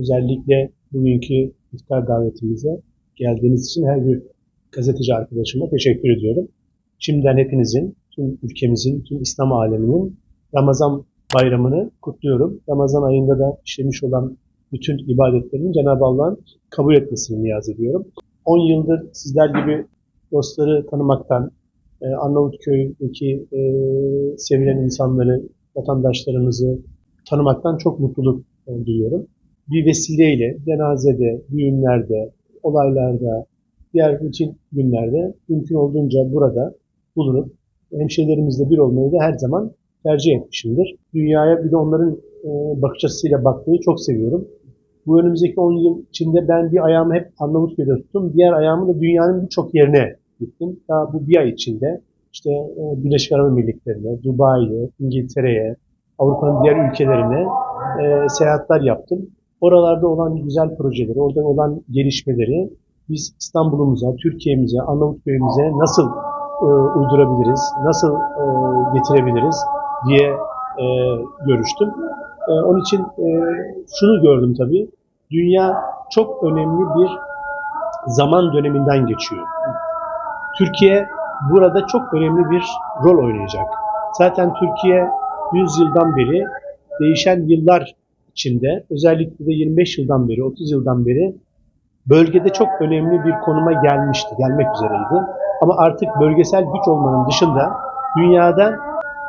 Özellikle bugünkü iftar davetimize geldiğiniz için her bir gazeteci arkadaşıma teşekkür ediyorum. Şimdiden hepinizin, tüm ülkemizin, tüm İslam aleminin Ramazan bayramını kutluyorum. Ramazan ayında da işlemiş olan bütün ibadetlerin Cenab-ı Allah'ın kabul etmesini niyaz ediyorum. 10 yıldır sizler gibi dostları tanımaktan, e, Arnavutköy'deki e, sevilen insanları, vatandaşlarımızı tanımaktan çok mutluluk duyuyorum. Bir vesileyle cenazede, düğünlerde, olaylarda, diğer bütün günlerde mümkün olduğunca burada bulunup hemşehrilerimizle bir olmayı da her zaman tercih etmişimdir. Dünyaya bir de onların e, bakış açısıyla bakmayı çok seviyorum. Bu önümüzdeki 10 yıl içinde ben bir ayağımı hep Arnavutköy'de tuttum. Diğer ayağımı da dünyanın birçok yerine gittim. Daha bu bir ay içinde işte e, Birleşik Arap Emirlikleri'ne, Dubai'ye, İngiltere'ye, Avrupa'nın diğer ülkelerine e, seyahatler yaptım. Oralarda olan güzel projeleri, orada olan gelişmeleri biz İstanbul'umuza, Türkiye'mize, Arnavutköy'ümüze nasıl e, uydurabiliriz, nasıl e, getirebiliriz diye e, görüştüm. E, onun için e, şunu gördüm tabii. Dünya çok önemli bir zaman döneminden geçiyor. Türkiye burada çok önemli bir rol oynayacak. Zaten Türkiye 100 yıldan beri değişen yıllar içinde özellikle de 25 yıldan beri, 30 yıldan beri bölgede çok önemli bir konuma gelmişti, gelmek üzereydi. Ama artık bölgesel güç olmanın dışında dünyada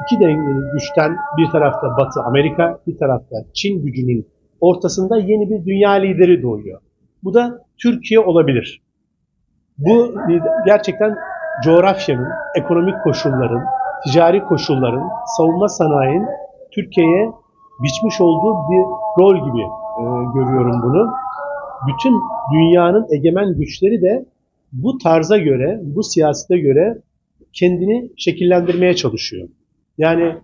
iki dengeli güçten bir tarafta Batı Amerika, bir tarafta Çin gücünün ortasında yeni bir dünya lideri doğuyor. Bu da Türkiye olabilir. Bu gerçekten coğrafyanın, ekonomik koşulların, ticari koşulların, savunma sanayinin Türkiye'ye biçmiş olduğu bir rol gibi e, görüyorum bunu. Bütün dünyanın egemen güçleri de bu tarza göre, bu siyasete göre kendini şekillendirmeye çalışıyor. Yani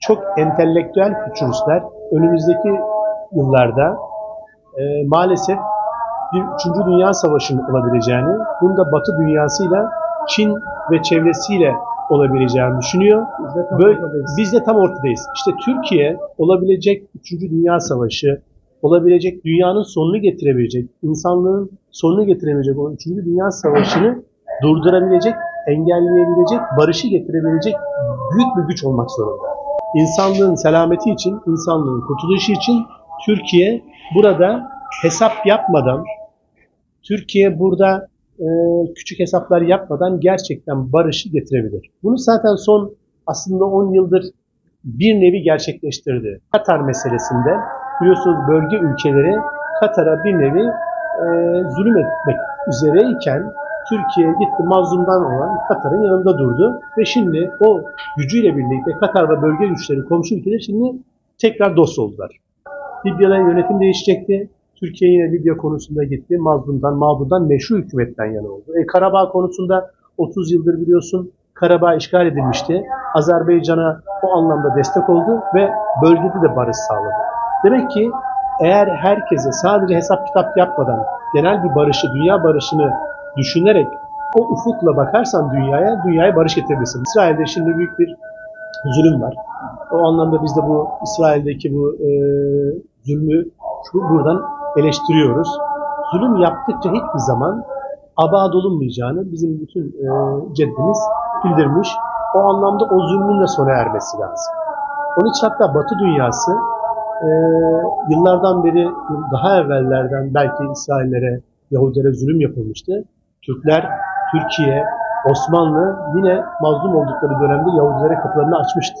çok entelektüel fütüristler önümüzdeki yıllarda e, maalesef bir üçüncü dünya savaşının olabileceğini, bunu da Batı dünyasıyla Çin ve çevresiyle olabileceğini düşünüyor. Biz de tam Böyle, ortadayız. biz de tam ortadayız. İşte Türkiye olabilecek üçüncü dünya savaşı, olabilecek dünyanın sonunu getirebilecek, insanlığın sonunu getirebilecek olan üçüncü dünya savaşını durdurabilecek, engelleyebilecek, barışı getirebilecek büyük bir güç olmak zorunda. İnsanlığın selameti için, insanlığın kurtuluşu için Türkiye burada hesap yapmadan, Türkiye burada küçük hesaplar yapmadan gerçekten barışı getirebilir. Bunu zaten son aslında 10 yıldır bir nevi gerçekleştirdi. Katar meselesinde biliyorsunuz bölge ülkeleri Katar'a bir nevi e, zulüm etmek üzereyken Türkiye gitti mazlumdan olan Katar'ın yanında durdu ve şimdi o gücüyle birlikte Katar ve bölge güçleri, komşu ülkeler şimdi tekrar dost oldular. Libya'da yönetim değişecekti. Türkiye yine Libya konusunda gitti. Mazlumdan, mağdurdan, meşru hükümetten yana oldu. E, Karabağ konusunda 30 yıldır biliyorsun Karabağ işgal edilmişti. Azerbaycan'a o anlamda destek oldu ve bölgede de barış sağladı. Demek ki eğer herkese sadece hesap kitap yapmadan genel bir barışı, dünya barışını düşünerek o ufukla bakarsan dünyaya, dünyaya barış getirebilirsin. İsrail'de şimdi büyük bir zulüm var. O anlamda biz de bu İsrail'deki bu e, zulmü şu, buradan eleştiriyoruz. Zulüm yaptıkça hiçbir zaman abad olunmayacağını bizim bütün e, ceddimiz bildirmiş. O anlamda o zulmün de sona ermesi lazım. Onun için hatta Batı dünyası e, yıllardan beri, daha evvellerden belki İsraillere, Yahudilere zulüm yapılmıştı. Türkler, Türkiye, Osmanlı yine mazlum oldukları dönemde Yahudilere kapılarını açmıştı.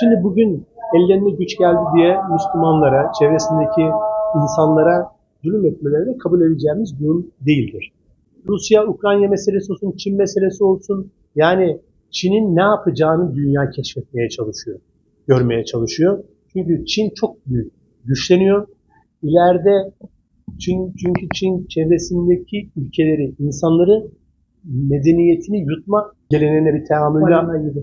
Şimdi bugün ellerine güç geldi diye Müslümanlara, çevresindeki insanlara zulüm etmeleri de kabul edeceğimiz durum değildir. Rusya-Ukrayna meselesi olsun, Çin meselesi olsun, yani Çin'in ne yapacağını dünya keşfetmeye çalışıyor, görmeye çalışıyor. Çünkü Çin çok büyük, güçleniyor. İleride Çin, çünkü Çin çevresindeki ülkeleri, insanları medeniyetini yutma geleneğine bir tahammülü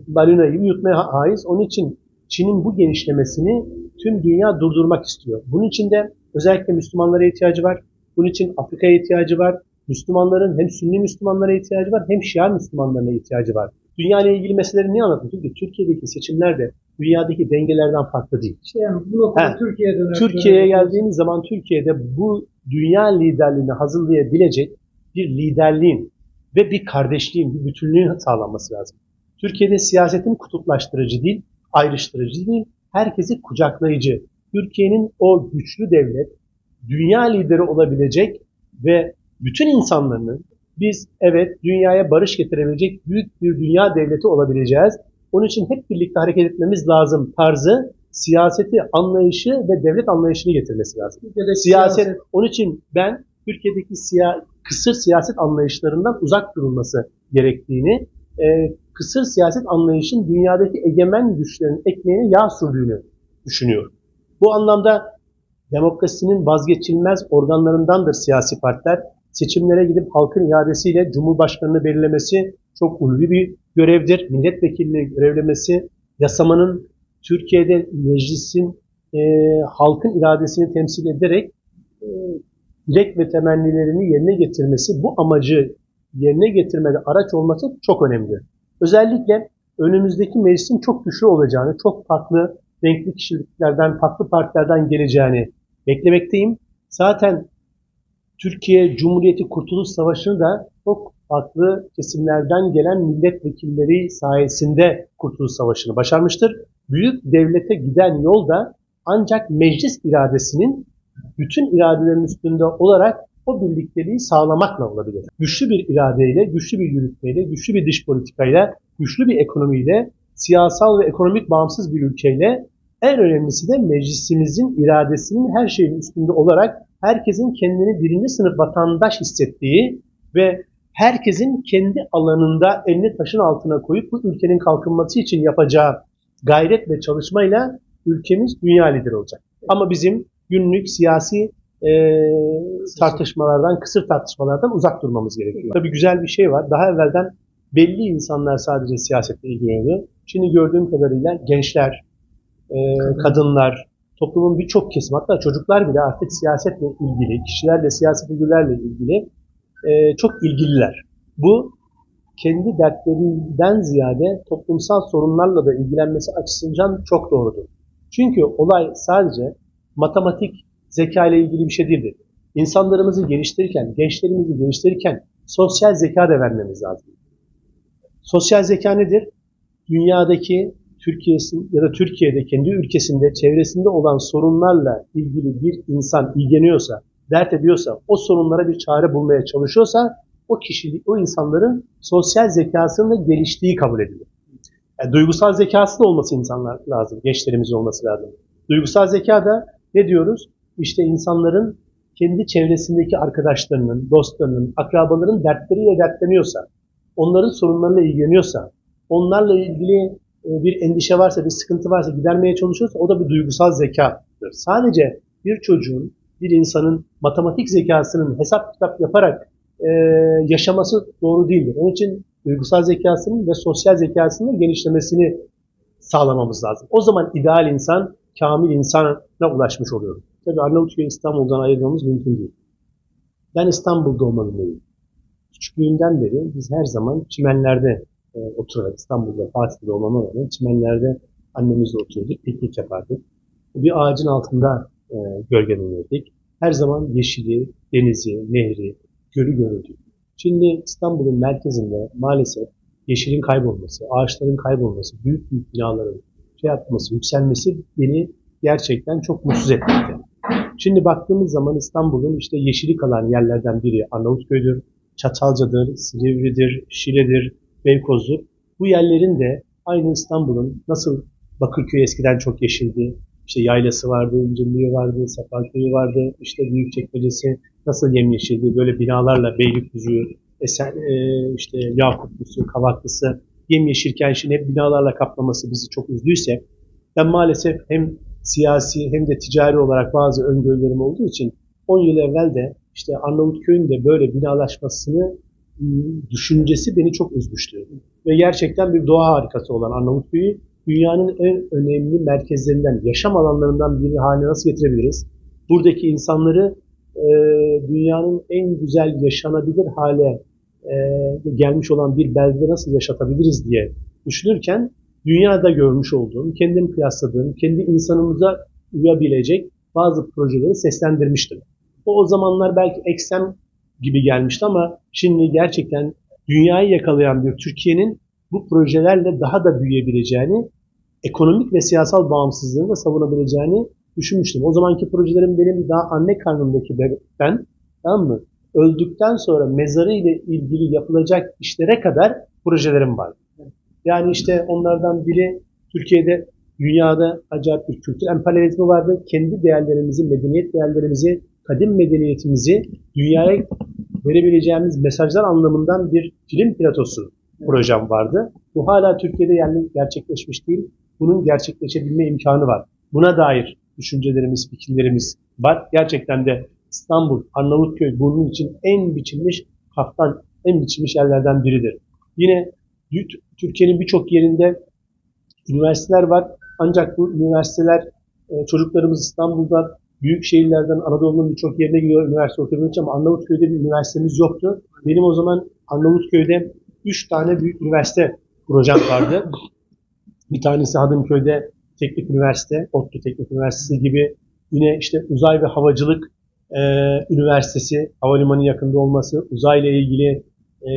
Balina gibi. yutmaya ha- haiz. Onun için Çin'in bu genişlemesini tüm dünya durdurmak istiyor. Bunun için de özellikle Müslümanlara ihtiyacı var. Bunun için Afrika'ya ihtiyacı var. Müslümanların hem Sünni Müslümanlara ihtiyacı var hem Şia Müslümanlarına ihtiyacı var. Dünya ile ilgili meseleleri niye anlatın? Çünkü Türkiye'deki seçimler de dünyadaki dengelerden farklı değil. İşte yani bu noktada He. Türkiye'den Türkiye'ye geldiğimiz zaman Türkiye'de bu dünya liderliğini hazırlayabilecek bir liderliğin ve bir kardeşliğin, bir bütünlüğün sağlanması lazım. Türkiye'de siyasetin kutuplaştırıcı değil, ayrıştırıcı değil, herkesi kucaklayıcı. Türkiye'nin o güçlü devlet, dünya lideri olabilecek ve bütün insanların biz evet dünyaya barış getirebilecek büyük bir dünya devleti olabileceğiz. Onun için hep birlikte hareket etmemiz lazım tarzı siyaseti, anlayışı ve devlet anlayışını getirmesi lazım. Türkiye'de Siyaset, onun için ben Türkiye'deki siya, kısır siyaset anlayışlarından uzak durulması gerektiğini, e, kısır siyaset anlayışın dünyadaki egemen güçlerin ekmeğine yağ sürdüğünü düşünüyorum. Bu anlamda demokrasinin vazgeçilmez organlarındandır siyasi partiler. Seçimlere gidip halkın iadesiyle Cumhurbaşkanını belirlemesi çok ulvi bir görevdir. Milletvekilliğini görevlemesi, yasamanın Türkiye'de meclisin e, halkın iradesini temsil ederek e, dilek ve temennilerini yerine getirmesi, bu amacı yerine getirmede araç olması çok önemli. Özellikle önümüzdeki meclisin çok güçlü olacağını, çok farklı renkli kişiliklerden, farklı partilerden geleceğini beklemekteyim. Zaten Türkiye Cumhuriyeti Kurtuluş Savaşı'nı da çok farklı kesimlerden gelen milletvekilleri sayesinde Kurtuluş Savaşı'nı başarmıştır. Büyük devlete giden yol da ancak meclis iradesinin bütün iradelerin üstünde olarak o birlikteliği sağlamakla olabilir. Güçlü bir iradeyle, güçlü bir yürütmeyle, güçlü bir dış politikayla, güçlü bir ekonomiyle, siyasal ve ekonomik bağımsız bir ülkeyle en önemlisi de meclisimizin iradesinin her şeyin üstünde olarak herkesin kendini birinci sınıf vatandaş hissettiği ve herkesin kendi alanında elini taşın altına koyup bu ülkenin kalkınması için yapacağı gayret ve çalışmayla ülkemiz dünya lideri olacak. Ama bizim günlük siyasi e, tartışmalardan, kısır tartışmalardan uzak durmamız gerekiyor. Tabii güzel bir şey var. Daha evvelden belli insanlar sadece siyasetle ilgileniyordu. Şimdi gördüğüm kadarıyla gençler, e, kadınlar, toplumun birçok kesimi hatta çocuklar bile artık siyasetle ilgili, kişilerle, siyasi figürlerle ilgili e, çok ilgililer. Bu kendi dertlerinden ziyade toplumsal sorunlarla da ilgilenmesi açısından çok doğrudur. Çünkü olay sadece matematik, zeka ile ilgili bir şey değildir. İnsanlarımızı geliştirirken, gençlerimizi geliştirirken sosyal zeka da vermemiz lazım. Sosyal zeka nedir? Dünyadaki Türkiye'sin ya da Türkiye'de kendi ülkesinde, çevresinde olan sorunlarla ilgili bir insan ilgileniyorsa, dert ediyorsa, o sorunlara bir çare bulmaya çalışıyorsa o kişilik, o insanların sosyal zekasının da geliştiği kabul edilir. Yani duygusal zekası da olması insanlar lazım, gençlerimizin olması lazım. Duygusal zeka da ne diyoruz? İşte insanların kendi çevresindeki arkadaşlarının, dostlarının, akrabaların dertleriyle dertleniyorsa, onların sorunlarıyla ilgileniyorsa, onlarla ilgili bir endişe varsa, bir sıkıntı varsa gidermeye çalışıyorsa o da bir duygusal zekadır. Sadece bir çocuğun, bir insanın matematik zekasının hesap kitap yaparak e, yaşaması doğru değildir. Onun için duygusal zekasının ve sosyal zekasının genişlemesini sağlamamız lazım. O zaman ideal insan, kamil insana ulaşmış oluyoruz. Tabii Arnavutköy'ü İstanbul'dan ayırmamız mümkün değil. Ben İstanbul'da doğmalıyım. Küçüklüğünden beri biz her zaman çimenlerde e, oturarak İstanbul'da, Fatih'te olmama rağmen çimenlerde annemizle oturduk, piknik yapardık. Bir ağacın altında e, gölgelenirdik. Her zaman yeşili, denizi, nehri, gölü görürdük. Şimdi İstanbul'un merkezinde maalesef yeşilin kaybolması, ağaçların kaybolması, büyük büyük binaların şey yapması, yükselmesi beni gerçekten çok mutsuz etmekte. Şimdi baktığımız zaman İstanbul'un işte yeşili kalan yerlerden biri Arnavutköy'dür, Çatalca'dır, Silivri'dir, Şile'dir, Beykoz'dur. Bu yerlerin de aynı İstanbul'un nasıl Bakırköy eskiden çok yeşildi, işte yaylası vardı, İncirliği vardı, Sefaköy'ü vardı, işte Büyükçekmecesi nasıl yemyeşildi, böyle binalarla Beylikdüzü, Esen, e, işte Yakuplusu, Kavaklısı yemyeşilken şimdi hep binalarla kaplaması bizi çok üzdüyse ben maalesef hem siyasi hem de ticari olarak bazı öngörülerim olduğu için 10 yıl evvel de işte Arnavutköy'ün de böyle binalaşmasını düşüncesi beni çok üzmüştü. Ve gerçekten bir doğa harikası olan Arnavutköy'ü dünyanın en önemli merkezlerinden, yaşam alanlarından biri haline nasıl getirebiliriz? Buradaki insanları e, dünyanın en güzel yaşanabilir hale e, gelmiş olan bir beldede nasıl yaşatabiliriz diye düşünürken dünyada görmüş olduğum, kendim kıyasladığım, kendi insanımıza uyabilecek bazı projeleri seslendirmiştim. O, o zamanlar belki eksem gibi gelmişti ama şimdi gerçekten dünyayı yakalayan bir Türkiye'nin bu projelerle daha da büyüyebileceğini, ekonomik ve siyasal bağımsızlığını da savunabileceğini düşünmüştüm. O zamanki projelerim benim daha anne karnındaki bebekten, tamam mı? Öldükten sonra mezarı ile ilgili yapılacak işlere kadar projelerim var. Yani işte onlardan biri Türkiye'de, dünyada acayip bir kültür emperyalizmi vardı. Kendi değerlerimizi, medeniyet değerlerimizi, kadim medeniyetimizi dünyaya verebileceğimiz mesajlar anlamından bir film platosu projem vardı. Bu hala Türkiye'de yani gerçekleşmiş değil. Bunun gerçekleşebilme imkanı var. Buna dair düşüncelerimiz, fikirlerimiz var. Gerçekten de İstanbul, Arnavutköy bunun için en biçilmiş kaftan, en biçilmiş yerlerden biridir. Yine Türkiye'nin birçok yerinde üniversiteler var. Ancak bu üniversiteler e, çocuklarımız İstanbul'da büyük şehirlerden Anadolu'nun birçok yerine gidiyor üniversite okumak için ama Arnavutköy'de bir üniversitemiz yoktu. Benim o zaman Arnavutköy'de 3 tane büyük üniversite projem vardı. Bir tanesi Hadımköy'de Teknik Üniversite, ODTÜ Teknik Üniversitesi gibi yine işte uzay ve havacılık e, üniversitesi, havalimanı yakında olması, uzayla ilgili e,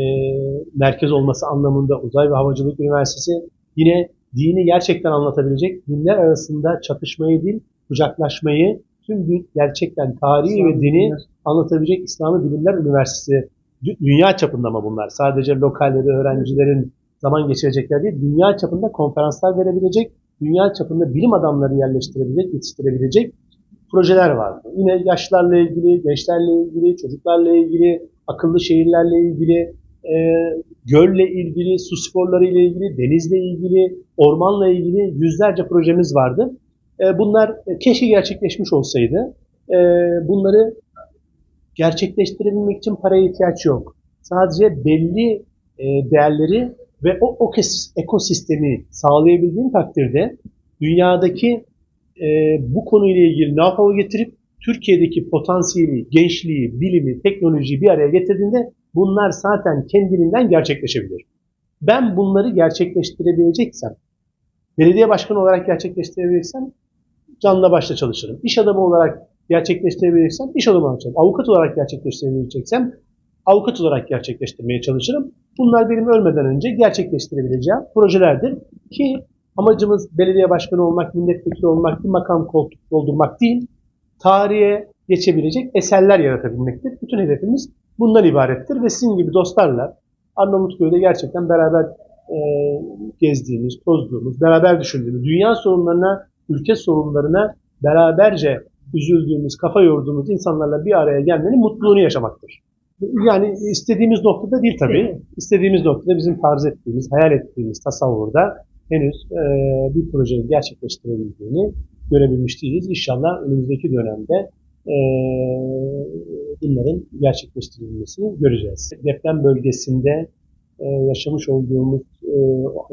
merkez olması anlamında Uzay ve Havacılık Üniversitesi yine dini gerçekten anlatabilecek, dinler arasında çatışmayı değil, kucaklaşmayı, tüm gerçekten tarihi ve dini anlatabilecek İslami Bilimler Üniversitesi. Dünya çapında mı bunlar? Sadece lokalleri, öğrencilerin zaman geçirecekler değil, dünya çapında konferanslar verebilecek, dünya çapında bilim adamları yerleştirebilecek, yetiştirebilecek projeler vardı. Yine yaşlarla ilgili, gençlerle ilgili, çocuklarla ilgili, akıllı şehirlerle ilgili, e, gölle ilgili, su sporları ile ilgili, denizle ilgili, ormanla ilgili yüzlerce projemiz vardı. E, bunlar e, keşke gerçekleşmiş olsaydı. E, bunları gerçekleştirebilmek için paraya ihtiyaç yok. Sadece belli e, değerleri ve o, ekosistemi sağlayabildiğin takdirde dünyadaki bu konuyla ilgili know-how'u getirip Türkiye'deki potansiyeli, gençliği, bilimi, teknolojiyi bir araya getirdiğinde bunlar zaten kendiliğinden gerçekleşebilir. Ben bunları gerçekleştirebileceksem, belediye başkanı olarak gerçekleştirebileceksem canla başla çalışırım. İş adamı olarak gerçekleştirebileceksem iş adamı çalışırım. Avukat olarak gerçekleştirebileceksem avukat olarak gerçekleştirmeye çalışırım. Bunlar benim ölmeden önce gerçekleştirebileceğim projelerdir ki amacımız belediye başkanı olmak, milletvekili olmak, bir makam koltuk doldurmak değil, tarihe geçebilecek eserler yaratabilmektir. Bütün hedefimiz bundan ibarettir ve sizin gibi dostlarla Arnavutköy'de gerçekten beraber e, gezdiğimiz, tozduğumuz, beraber düşündüğümüz, dünya sorunlarına, ülke sorunlarına beraberce üzüldüğümüz, kafa yorduğumuz insanlarla bir araya gelmenin mutluluğunu yaşamaktır. Yani istediğimiz noktada değil tabii. İstediğimiz noktada bizim tarz ettiğimiz, hayal ettiğimiz tasavvurda henüz e, bir projenin gerçekleştirebildiğini görebilmiş değiliz. İnşallah önümüzdeki dönemde e, bunların gerçekleştirilmesini göreceğiz. Deprem bölgesinde e, yaşamış olduğumuz e,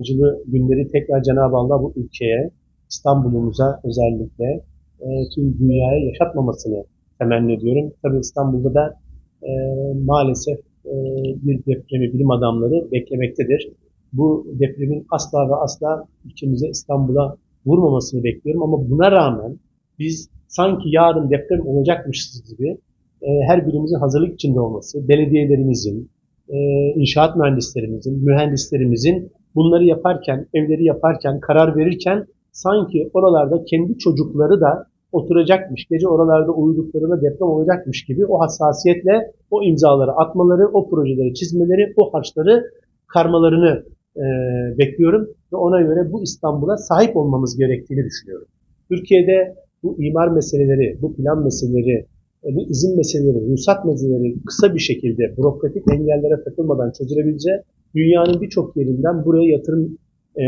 acılı günleri tekrar Cenab-ı Allah bu ülkeye, İstanbul'umuza özellikle e, tüm dünyaya yaşatmamasını temenni ediyorum. Tabii İstanbul'da da e, maalesef e, bir depremi bilim adamları beklemektedir. Bu depremin asla ve asla ülkemize İstanbul'a vurmamasını bekliyorum ama buna rağmen biz sanki yarın deprem olacakmışız gibi e, her birimizin hazırlık içinde olması, belediyelerimizin, e, inşaat mühendislerimizin, mühendislerimizin bunları yaparken, evleri yaparken, karar verirken sanki oralarda kendi çocukları da oturacakmış, gece oralarda uyuduklarında deprem olacakmış gibi o hassasiyetle o imzaları atmaları, o projeleri çizmeleri, o harçları karmalarını e, bekliyorum ve ona göre bu İstanbul'a sahip olmamız gerektiğini düşünüyorum. Türkiye'de bu imar meseleleri, bu plan meseleleri, e, bu izin meseleleri, ruhsat meseleleri kısa bir şekilde bürokratik engellere takılmadan çözülebileceği dünyanın birçok yerinden buraya yatırım e,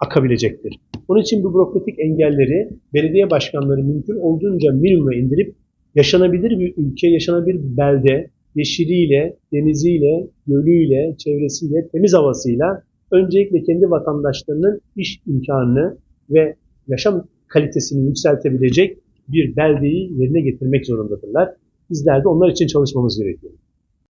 akabilecektir. Onun için bu bürokratik engelleri belediye başkanları mümkün olduğunca minimuma indirip yaşanabilir bir ülke, yaşanabilir bir belde, yeşiliyle, deniziyle, gölüyle, çevresiyle, temiz havasıyla öncelikle kendi vatandaşlarının iş imkanını ve yaşam kalitesini yükseltebilecek bir beldeyi yerine getirmek zorundadırlar. Bizler de onlar için çalışmamız gerekiyor.